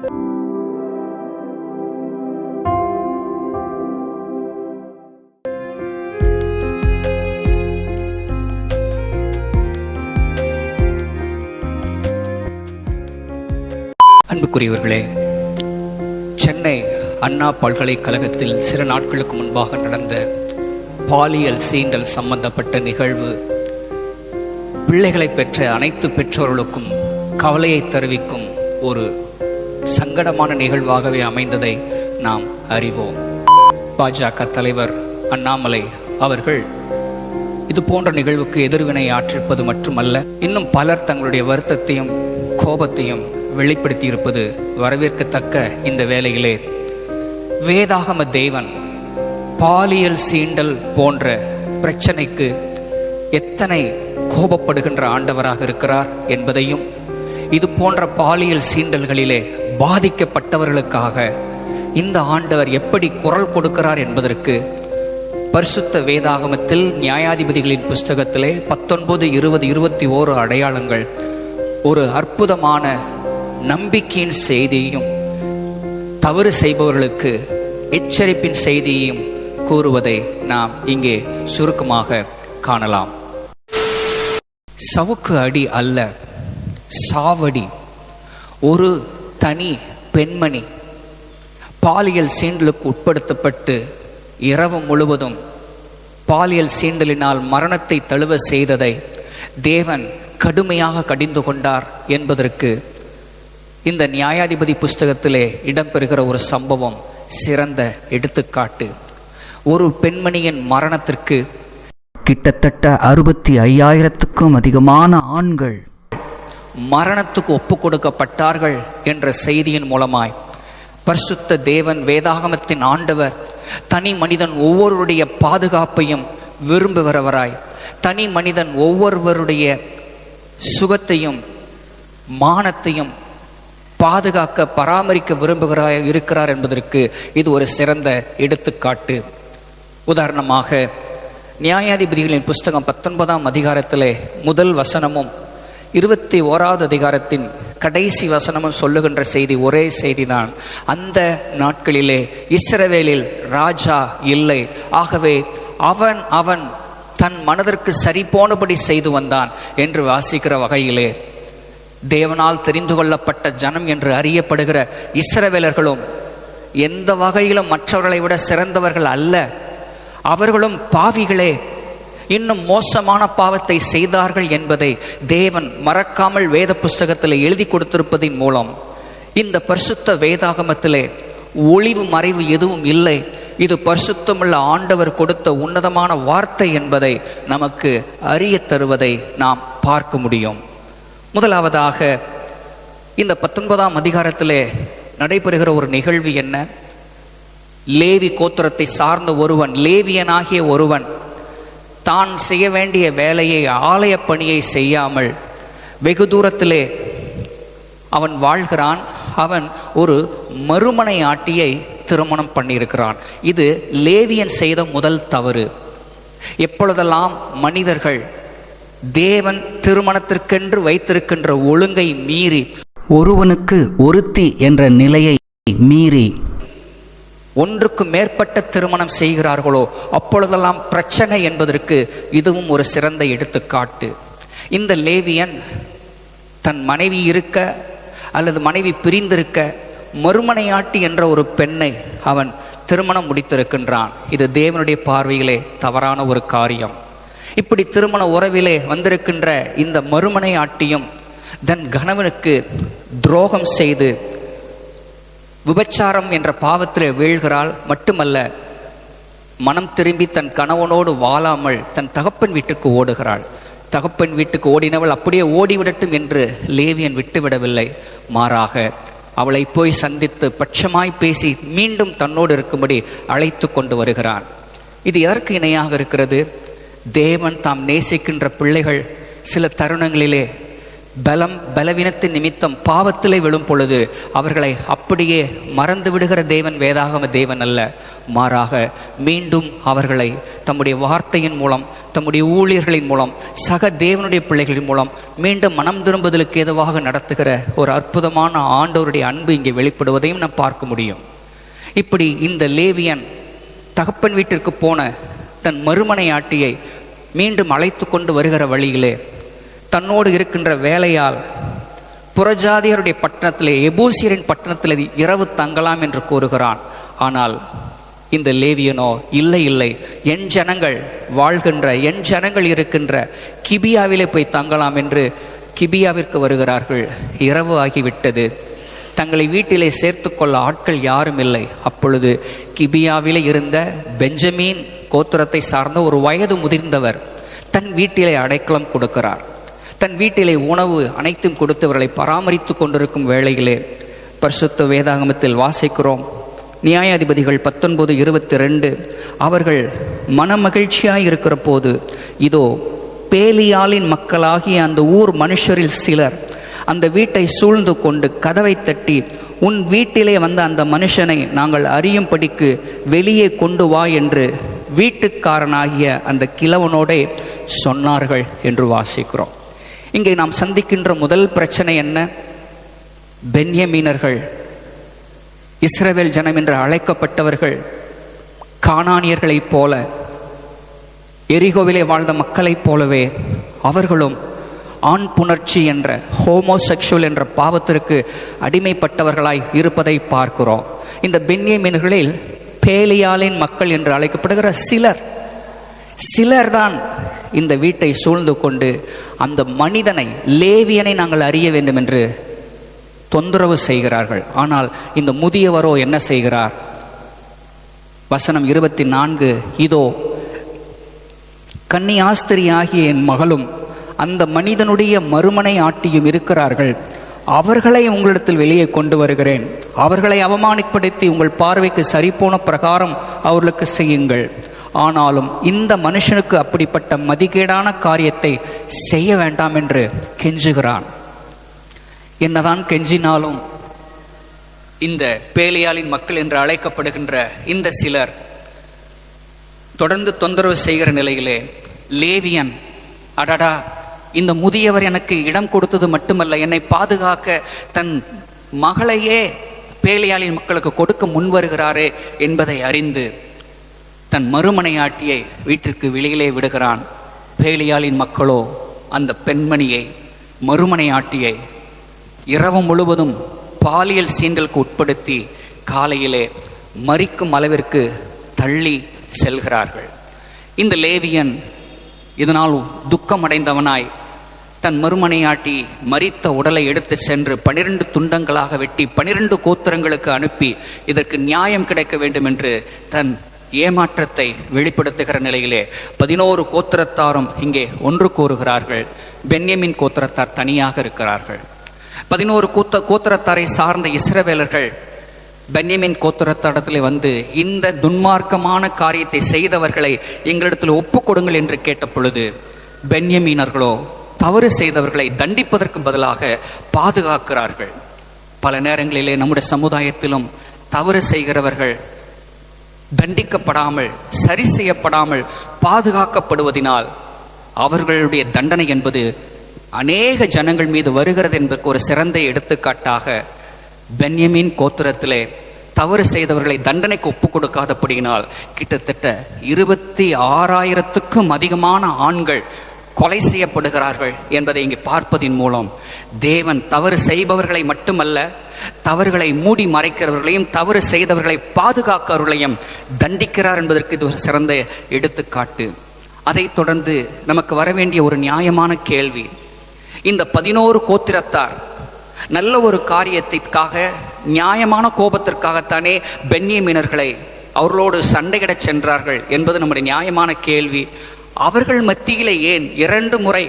அன்புக்குரியவர்களே சென்னை அண்ணா பல்கலைக்கழகத்தில் சில நாட்களுக்கு முன்பாக நடந்த பாலியல் சீண்டல் சம்பந்தப்பட்ட நிகழ்வு பிள்ளைகளை பெற்ற அனைத்து பெற்றோர்களுக்கும் கவலையை தெரிவிக்கும் ஒரு சங்கடமான நிகழ்வாகவே அமைந்ததை நாம் அறிவோம். பாஜக தலைவர் அண்ணாமலை அவர்கள் இது போன்ற நிகழ்வுக்கு எதிர்வினை ஆற்றிருப்பது மட்டுமல்ல இன்னும் பலர் தங்களுடைய வருத்தத்தையும் கோபத்தையும் வெளிப்படுத்தி இருப்பது வரவேற்கத்தக்க இந்த வேளையிலே. வேதாகம தேவன் பாலியல் சீண்டல் போன்ற பிரச்சனைக்கு எத்தனை கோபப்படுகின்ற ஆண்டவராக இருக்கிறார் என்பதையும் இது போன்ற பாலியல் சீண்டல்களிலே பாதிக்கப்பட்டவர்களுக்காக இந்த ஆண்டவர் எப்படி குரல் கொடுக்கிறார் என்பதற்கு பரிசுத்த வேதாகமத்தில் நியாயாதிபதிகளின் புஸ்தகத்திலே பத்தொன்பது இருபது இருபத்தி ஓரு அடையாளங்கள் ஒரு அற்புதமான நம்பிக்கையின் செய்தியையும் தவறு செய்பவர்களுக்கு எச்சரிப்பின் செய்தியையும் கூறுவதை நாம் இங்கே சுருக்கமாக காணலாம். சவுக்கு அடி அல்ல. சாவடி. ஒரு தனி பெண்மணி பாலியல் சீண்டலுக்கு உட்படுத்தப்பட்டு இரவு முழுவதும் பாலியல் சீண்டலினால் மரணத்தை தழுவ செய்ததை தேவன் கடுமையாக கடிந்து கொண்டார் என்பதற்கு இந்த நியாயாதிபதி புஸ்தகத்திலே இடம்பெறுகிற ஒரு சம்பவம் சிறந்த எடுத்துக்காட்டு. ஒரு பெண்மணியின் மரணத்திற்கு கிட்டத்தட்ட அறுபத்தி ஐயாயிரத்துக்கும் அதிகமான ஆண்கள் மரணத்துக்கு ஒப்பு கொடுக்கப்பட்டார்கள் என்ற செய்தியின் மூலமாய் பரிசுத்த தேவன் வேதாகமத்தின் ஆண்டவர் தனி மனிதன் ஒவ்வொருடைய பாதுகாப்பையும் விரும்புகிறவராய் தனி மனிதன் ஒவ்வொருவருடைய சுகத்தையும் மானத்தையும் பாதுகாக்க பராமரிக்க விரும்புகிறாய் இருக்கிறார் என்பதற்கு இது ஒரு சிறந்த எடுத்துக்காட்டு. உதாரணமாக நியாயாதிபதிகளின் புஸ்தகம் பத்தொன்பதாம் அதிகாரத்திலே முதல் வசனமும் இருபத்தி ஓராவது அதிகாரத்தின் கடைசி வசனமும் சொல்லுகின்ற செய்தி ஒரே செய்திதான். அந்த நாட்களிலே இஸ்ரவேலில் ராஜா இல்லை. ஆகவே அவன் அவன் தன் மனதிற்கு சரி போனபடி செய்து வந்தான் என்று வாசிக்கிற வகையிலே தேவனால் தெரிந்து கொள்ளப்பட்ட ஜனம் என்று அறியப்படுகிற இஸ்ரவேலர்களும் எந்த வகையிலும் மற்றவர்களை விட சிறந்தவர்கள் அல்ல. அவர்களும் பாவிகளே. இன்னும் மோசமான பாவத்தை செய்தார்கள் என்பதை தேவன் மறக்காமல் வேத புஸ்தகத்தில் எழுதி கொடுத்திருப்பதின் மூலம் இந்த பரிசுத்த வேதாகமத்திலே ஒளிவு மறைவு எதுவும் இல்லை. இது பரிசுத்தமுள்ள ஆண்டவர் கொடுத்த உன்னதமான வார்த்தை என்பதை நமக்கு அறிய தருவதை நாம் பார்க்க முடியும். முதலாவதாக இந்த பத்தொன்பதாம் அதிகாரத்திலே நடைபெறுகிற ஒரு நிகழ்வு என்ன? லேவி கோத்திரத்தை சார்ந்த ஒருவன் லேவியனாகிய ஒருவன் தான் செய்ய வேண்டிய வேலையை ஆலய பணியை செய்யாமல் வெகு தூரத்திலே அவன் வாழ்கிறான். அவன் ஒரு மறுமனை ஆட்டியை திருமணம் பண்ணியிருக்கிறான். இது லேவியன் செய்த முதல் தவறு. எப்பொழுதெல்லாம் மனிதர்கள் தேவன் திருமணத்திற்கென்று வைத்திருக்கின்ற ஒழுங்கை மீறி ஒருவனுக்கு ஒருத்தி என்ற நிலையை மீறி ஒன்றுக்கு மேற்பட்ட திருமணம் செய்கிறார்களோ அப்பொழுதெல்லாம் பிரச்சனை என்பதற்கு இதுவும் ஒரு சிறந்த எடுத்துக்காட்டு. இந்த லேவியன் தன் மனைவி இருக்க அல்லது மனைவி பிரிந்திருக்க மறுமனையாட்டி என்ற ஒரு பெண்ணை அவன் திருமணம் முடித்திருக்கின்றான். இது தேவனுடைய பார்வையிலே தவறான ஒரு காரியம். இப்படி திருமண உறவிலே வந்திருக்கின்ற இந்த மறுமனை ஆட்டியும் தன் கணவனுக்கு துரோகம் செய்து விபச்சாரம் என்ற பாவத்தில் வீழ்கிறாள் மட்டுமல்ல மனம் திரும்பி தன் கணவனோடு வாழாமல் தன் தகப்பன் வீட்டுக்கு ஓடுகிறாள். தகப்பன் வீட்டுக்கு ஓடினவள் அப்படியே ஓடிவிடட்டும் என்று லேவியன் விட்டுவிடவில்லை. மாறாக அவளை போய் சந்தித்து பட்சமாய் பேசி மீண்டும் தன்னோடு இருக்கும்படி அழைத்து கொண்டு வருகிறான். இது எதற்கு இணையாக இருக்கிறது? தேவன் தாம் நேசிக்கின்ற பிள்ளைகள் சில தருணங்களிலே பலம் பலவீனத்தின் நிமித்தம் பாவத்திலே விழும் பொழுது அவர்களை அப்படியே மறந்து விடுகிற தேவன் வேதாகம தேவன் அல்ல. மாறாக மீண்டும் அவர்களை தம்முடைய வார்த்தையின் மூலம் தம்முடைய ஊழியர்களின் மூலம் சக தேவனுடைய பிள்ளைகளின் மூலம் மீண்டும் மனம் திரும்புதலுக்கு ஏதுவாக நடத்துகிற ஒரு அற்புதமான ஆண்டவருடைய அன்பு இங்கே வெளிப்படுவதையும் நாம் பார்க்க முடியும். இப்படி இந்த லேவியன் தகப்பன் வீட்டிற்கு போன தன் மறுமனை ஆட்டியை மீண்டும் அழைத்து கொண்டு வருகிற வழியிலே தன்னோடு இருக்கின்ற வேலையால் புறஜாதியருடைய பட்டணத்திலே எபூசியரின் பட்டணத்திலே இரவு தங்கலாம் என்று கூறுகிறான். ஆனால் இந்த லேவியனோ இல்லை இல்லை. என் ஜனங்கள் வாழ்கின்ற என் ஜனங்கள் இருக்கின்ற கிபியாவிலே போய் தங்கலாம் என்று கிபியாவிற்கு வருகிறார்கள். இரவு ஆகிவிட்டது. தங்களை வீட்டிலே சேர்த்துக்கொள்ள ஆட்கள் யாரும் இல்லை. அப்பொழுது கிபியாவிலே இருந்த பெஞ்சமீன் கோத்திரத்தை சார்ந்த ஒரு வயது முதிர்ந்தவர் தன் வீட்டிலே அடைக்கலம் கொடுக்கிறார். தன் வீட்டிலே உணவு அனைத்தும் கொடுத்தவர்களை பராமரித்து கொண்டிருக்கும் வேளையிலே பரிசுத்த வேதாகமத்தில் வாசிக்கிறோம். நியாயாதிபதிகள் பத்தொன்பது இருபத்தி ரெண்டு அவர்கள் மனமகிழ்ச்சியாய் இருக்கிற போது இதோ பேலியாலின் மக்களாகிய அந்த ஊர் மனுஷரில் சிலர் அந்த வீட்டை சூழ்ந்து கொண்டு கதவை தட்டி உன் வீட்டிலே வந்த அந்த மனுஷனை நாங்கள் அறியும்படிக்கு வெளியே கொண்டு வா என்று வீட்டுக்காரனாகிய அந்த கிழவனோடே சொன்னார்கள் என்று வாசிக்கிறோம். இங்கே நாம் சந்திக்கின்ற முதல் பிரச்சனை என்ன? பென்யமீனர்கள் இஸ்ரவேல் ஜனம் என்று அழைக்கப்பட்டவர்கள் காணானியர்களைப் போல எரிகோவிலே வாழ்ந்த மக்களைப் போலவே அவர்களும் ஆண் புணர்ச்சி என்ற ஹோமோசெக்ஷுவல் என்ற பாவத்திற்கு அடிமைப்பட்டவர்களாய் இருப்பதை பார்க்கிறோம். இந்த பென்யமீன்களில் பேலியாலின் மக்கள் என்று அழைக்கப்படுகிற சிலர் சிலர்தான் இந்த வீட்டை சூழ்ந்து கொண்டு அந்த மனிதனை லேவியனை நாங்கள் அறிய வேண்டும் என்று தொந்தரவு செய்கிறார்கள். ஆனால் இந்த முதியவரோ என்ன செய்கிறார்? வசனம் இருபத்தி நான்கு இதோ கன்னியாஸ்திரி ஆகிய என் மகளும் அந்த மனிதனுடைய மறுமனை ஆட்டியும் இருக்கிறார்கள். அவர்களை உங்களிடத்தில் வெளியே கொண்டு வருகிறேன். அவர்களை அவமானப்படுத்தி உங்கள் பார்வைக்கு சரிபோன பிரகாரம் அவர்களுக்கு செய்யுங்கள். ஆனாலும் இந்த மனுஷனுக்கு அப்படிப்பட்ட மதிகேடான காரியத்தை செய்ய வேண்டாம் என்று கெஞ்சுகிறான். என்னதான் கெஞ்சினாலும் இந்த பேலியாலின் மக்கள் என்று அழைக்கப்படுகின்ற இந்த சிலர் தொடர்ந்து தொந்தரவு செய்கிற நிலையிலே லேவியன் அடடா இந்த முதியவர் எனக்கு இடம் கொடுத்தது மட்டுமல்ல என்னை பாதுகாக்க தன் மகளையே பேலியாளின் மக்களுக்கு கொடுக்க முன்வருகிறாரே என்பதை அறிந்து தன் மறுமனையாட்டியை வீட்டிற்கு வெளியிலே விடுகிறான். பேலியாளின் மக்களோ அந்த பெண்மணியை மறுமனையாட்டியை இரவு முழுவதும் பாலியல் சீண்டலுக்கு உட்படுத்தி காலையிலே மறிக்கும் அளவிற்கு தள்ளி செல்கிறார்கள். இந்த லேவியன் இதனால் துக்கமடைந்தவனாய் தன் மறுமனையாட்டி மரித்த உடலை எடுத்து சென்று பனிரெண்டு துண்டங்களாக வெட்டி பனிரெண்டு கோத்திரங்களுக்கு அனுப்பி இதற்கு நியாயம் கிடைக்க வேண்டும் என்று தன் ஏமாற்றத்தை வெளிப்படுத்துகிற நிலையிலே பதினோரு கோத்திரத்தாரும் இங்கே ஒன்று கூறுகிறார்கள். பென்யமின் கோத்திரத்தார் தனியாக இருக்கிறார்கள். பதினோரு கூத்த கோத்திரத்தாரை சார்ந்த இஸ்ரவேலர்கள் பென்யமின் கோத்திரத்தடத்தில் வந்து இந்த துன்மார்க்கமான காரியத்தை செய்தவர்களை எங்களிடத்தில் ஒப்பு கொடுங்கள் என்று கேட்ட பொழுது பென்யமீனர்களோ தவறு செய்தவர்களை தண்டிப்பதற்கு பதிலாக பாதுகாக்கிறார்கள். பல நேரங்களிலே நம்முடைய சமுதாயத்திலும் தவறு செய்கிறவர்கள் தண்டிக்கப்படாமல் சரி செய்யப்படாமல் பாதுகாக்கப்படுவதினால் அவர்களுடைய தண்டனை என்பது அநேக ஜனங்கள் மீது வருகிறது என்பதற்கு ஒரு சிறந்த எடுத்துக்காட்டாக பென்யமின் கோத்திரத்திலே தவறு செய்தவர்களை தண்டனைக்கு ஒப்பு கொடுக்காதபடியினால் கிட்டத்தட்ட இருபத்தி ஆறாயிரத்துக்கும் அதிகமான ஆண்கள் கொலை செய்யப்படுகிறார்கள் என்பதை இங்கே பார்ப்பதின் மூலம் தேவன் தவறு செய்பவர்களை மட்டுமல்ல தவறுகளை மூடி மறைக்கிறவர்களையும் தவறு செய்தவர்களை பாதுகாக்கிறவர்களையும் தண்டிக்கிறார் என்பதற்கு இது ஒரு சிறந்த எடுத்துக்காட்டு. அதைத் தொடர்ந்து நமக்கு வர வேண்டிய ஒரு நியாயமான கேள்வி. இந்த பதினோரு கோத்திரத்தார் நல்ல ஒரு காரியத்திற்காக நியாயமான கோபத்திற்காகத்தானே பென்னியமீனர்களை அவர்களோடு சண்டையிடச் சென்றார்கள் என்பது நம்முடைய நியாயமான கேள்வி. அவர்கள் மத்தியிலே ஏன் இரண்டு முறை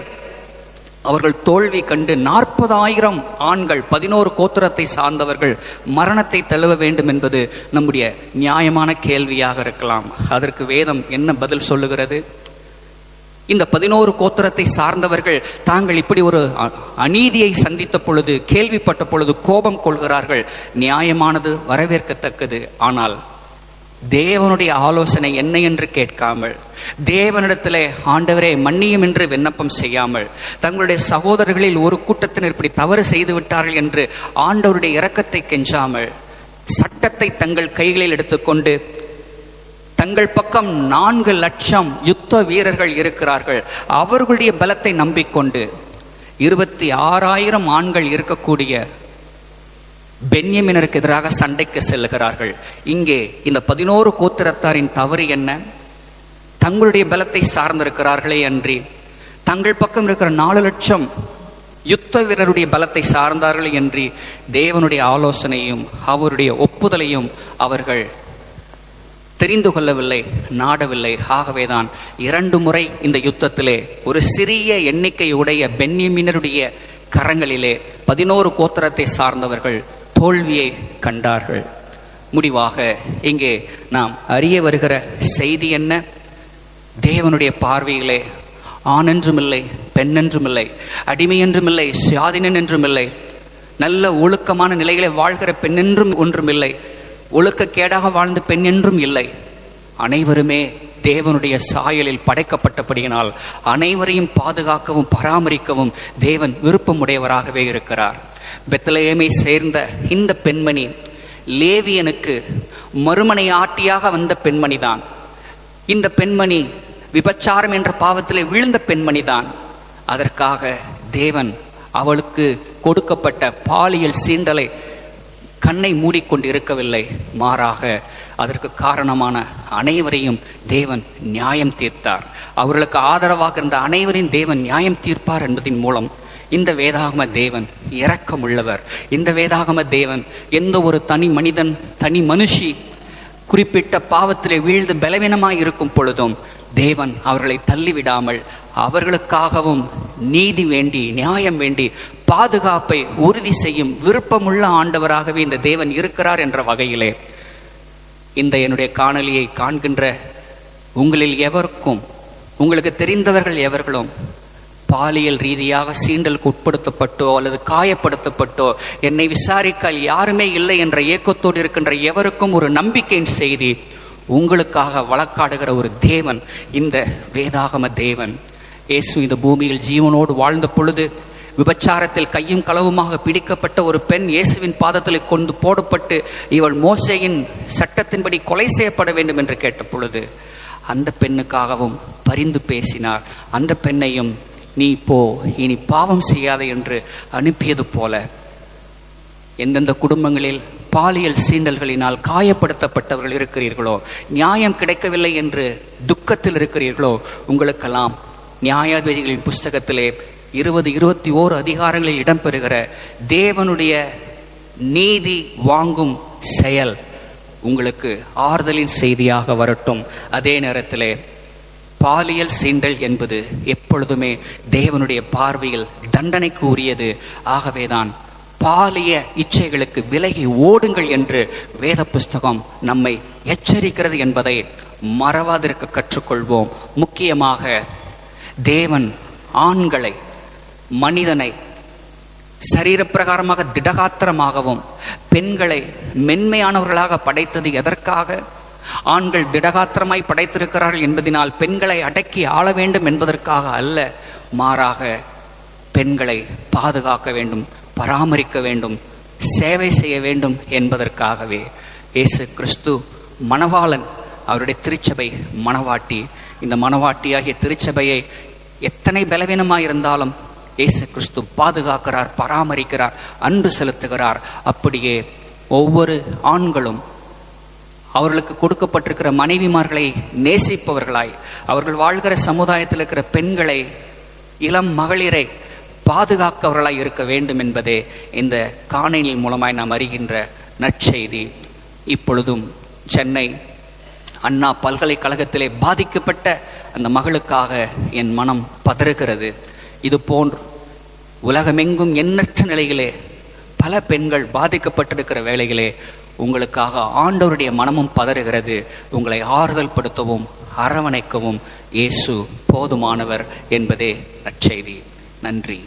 அவர்கள் தோல்வி கண்டு நாற்பதாயிரம் ஆண்கள் பதினோரு கோத்திரத்தை சார்ந்தவர்கள் மரணத்தை தழுவ வேண்டும் என்பது நம்முடைய நியாயமான கேள்வியாக இருக்கலாம். அதற்கு வேதம் என்ன பதில் சொல்லுகிறது? இந்த பதினோரு கோத்திரத்தை சார்ந்தவர்கள் தாங்கள் இப்படி ஒரு அநீதியை சந்தித்த பொழுது கேள்விப்பட்ட பொழுது கோபம் கொள்கிறார்கள். நியாயமானது வரவேற்கத்தக்கது. ஆனால் தேவனுடைய ஆலோசனை என்ன என்று கேட்காமல் தேவனிடத்திலே ஆண்டவரே மன்னியும் என்று விண்ணப்பம் செய்யாமல் தங்களுடைய சகோதரர்களில் ஒரு கூட்டத்தினர் இப்படி தவறு செய்து விட்டார்கள் என்று ஆண்டவருடைய இரக்கத்தை கெஞ்சாமல் சட்டத்தை தங்கள் கைகளில் எடுத்துக்கொண்டு தங்கள் பக்கம் நான்கு லட்சம் யுத்த வீரர்கள் இருக்கிறார்கள். அவர்களுடைய பலத்தை நம்பிக்கொண்டு இருபத்தி ஆறாயிரம் ஆண்கள் இருக்கக்கூடிய பென்யமினருக்கு எதிராக சண்டைக்கு செல்லுகிறார்கள். இங்கே இந்த பதினோரு கோத்திரத்தாரின் தவறு என்ன? தங்களுடைய பலத்தை சார்ந்திருக்கிறார்களே அன்றி. தங்கள் பக்கம் இருக்கிற நாலு லட்சம் யுத்த வீரருடைய பலத்தை சார்ந்தார்கள் என்று தேவனுடைய ஆலோசனையும் அவருடைய ஒப்புதலையும் அவர்கள் தெரிந்து கொள்ளவில்லை நாடவில்லை. ஆகவேதான் இரண்டு முறை இந்த யுத்தத்திலே ஒரு சிறிய எண்ணிக்கையுடைய பென்யமினருடைய கரங்களிலே பதினோரு கோத்திரத்தை சார்ந்தவர்கள் தோல்வியை கண்டார்கள். முடிவாக இங்கே நாம் அறிய வருகிற செய்தி என்ன? தேவனுடைய பார்வையிலே ஆண் என்றுமில்லை பெண் என்றுமில்லை அடிமை என்றுமில்லை சுயாதீனன் என்றுமில்லை நல்ல ஒழுக்கமான நிலைகளை வாழ்கிற பெண் என்றும் ஒன்றுமில்லை ஒழுக்கக்கேடாக வாழ்ந்த பெண் என்றும் இல்லை. அனைவருமே தேவனுடைய சாயலில் படைக்கப்பட்டபடியினால் அனைவரையும் பாதுகாக்கவும் பராமரிக்கவும் தேவன் விருப்பமுடையவராகவே இருக்கிறார். பெத்தலேயமை சேர்ந்த இந்த பெண்மணி லேவியனுக்கு மறுமனை ஆட்டியாக வந்த பெண்மணிதான். இந்த பெண்மணி விபச்சாரம் என்ற பாவத்திலே விழுந்த பெண்மணிதான். அதற்காக தேவன் அவளுக்கு கொடுக்கப்பட்ட பாலியல் சீண்டலை கண்ணை மூடிக்கொண்டு இருக்கவில்லை மாறாக அதற்கு காரணமான அனைவரையும் தேவன் நியாயம் தீர்த்தார். அவர்களுக்கு ஆதரவாக இருந்த அனைவரையும் தேவன் நியாயம் தீர்ப்பார் என்பதின் மூலம் இந்த வேதாகம தேவன் இரக்கமுள்ளவர். இந்த வேதாகம தேவன் எந்த ஒரு தனி மனிதன் தனி மனுஷி குறிப்பிட்ட பாவத்திலே வீழ்ந்து பலவீனமாய் இருக்கும் பொழுதும் தேவன் அவர்களை தள்ளிவிடாமல் அவர்களுக்காகவும் நீதி வேண்டி நியாயம் வேண்டி பாதுகாப்பை உறுதி செய்யும் விருப்பமுள்ள ஆண்டவராகவே இந்த தேவன் இருக்கிறார் என்ற வகையிலே இந்த என்னுடைய காணொலியை காண்கின்ற உங்களில் எவருக்கும் உங்களுக்கு தெரிந்தவர்கள் எவர்களும் பாலியல் ரீதியாக சீண்டலுக்கு உட்படுத்தப்பட்டோ அல்லது காயப்படுத்தப்பட்டோ என்னை விசாரிக்க யாருமே இல்லை என்ற ஏக்கத்தோடு இருக்கின்ற எவருக்கும் ஒரு நம்பிக்கையின் செய்தி உங்களுக்காக வழக்காடுகிற ஒரு தேவன் இந்த வேதாகம தேவன். இயேசு இந்த பூமியில் ஜீவனோடு வாழ்ந்த பொழுது விபச்சாரத்தில் கையும் களவுமாக பிடிக்கப்பட்ட ஒரு பெண் இயேசுவின் பாதத்தில் கொண்டு போடப்பட்டு இவள் மோசையின் சட்டத்தின்படி கொலை செய்யப்பட வேண்டும் என்று கேட்ட பொழுது அந்த பெண்ணுக்காகவும் பரிந்து பேசினார். அந்த பெண்ணையும் நீ போ இனி பாவம் செய்யாதே என்று அனுப்பியது போல எந்தெந்த குடும்பங்களில் பாலியல் சீண்டல்களினால் காயப்படுத்தப்பட்டவர்கள் இருக்கிறீர்களோ நியாயம் கிடைக்கவில்லை என்று துக்கத்தில் இருக்கிறீர்களோ உங்களுக்கெல்லாம் நியாயாதிபதிகளின் புஸ்தகத்திலே இருபது இருபத்தி ஓரு அதிகாரங்களில் இடம்பெறுகிற தேவனுடைய நீதி வாங்கும் செயல் உங்களுக்கு ஆறுதலின் செய்தியாக வரட்டும். அதே நேரத்திலே பாலியல் சீண்டல் என்பது எப்பொழுதுமே தேவனுடைய பார்வையில் தண்டனைக்கு உரியது ஆகவேதான் பாலிய இச்சைகளுக்கு விலகி ஓடுங்கள் என்று வேத புஸ்தகம் நம்மை எச்சரிக்கிறது என்பதை மறவாதிருக்க கற்றுக்கொள்வோம். முக்கியமாக தேவன் ஆண்களை மனிதனை சரீரப்பிரகாரமாக திடகாத்திரமாகவும் பெண்களை மென்மையானவர்களாக படைத்தது எதற்காக? ஆண்கள் திடகாத்திரமாய் படைத்திருக்கிறார்கள் என்பதனால் பெண்களை அடக்கி ஆள வேண்டும் என்பதற்காக அல்ல மாறாக பெண்களை பாதுகாக்க வேண்டும் பராமரிக்க வேண்டும் சேவை செய்ய வேண்டும் என்பதற்காகவே இயேசு கிறிஸ்து மணவாளன் அவருடைய திருச்சபை மணவாட்டி. இந்த மணவாட்டியாகிய திருச்சபையை எத்தனை பலவீனமாயிருந்தாலும் இயேசு கிறிஸ்து பாதுகாக்கிறார் பராமரிக்கிறார் அன்பு செலுத்துகிறார். அப்படியே ஒவ்வொரு ஆண்களும் அவர்களுக்கு கொடுக்கப்பட்டிருக்கிற மனைவிமார்களை நேசிப்பவர்களாய் அவர்கள் வாழ்கிற சமுதாயத்தில் இருக்கிற பெண்களை இளம் மகளிரை பாதுகாக்கவர்களாய் இருக்க வேண்டும் என்பதே இந்த காணொலியின் மூலமாய் நாம் அறிகின்ற நற்செய்தி. இப்பொழுதும் சென்னை அண்ணா பல்கலைக்கழகத்திலே பாதிக்கப்பட்ட அந்த மகளுக்காக என் மனம் பதறுகிறது. இது போன்று உலகமெங்கும் எண்ணற்ற நிலையிலே பல பெண்கள் பாதிக்கப்பட்டிருக்கிற வேளையிலே உங்களுக்காக ஆண்டவருடைய மனமும் பதறுகிறது. உங்களை ஆறுதல் படுத்தவும் அரவணைக்கவும் இயேசு போதுமானவர் என்பதே நற்செய்தி. நன்றி.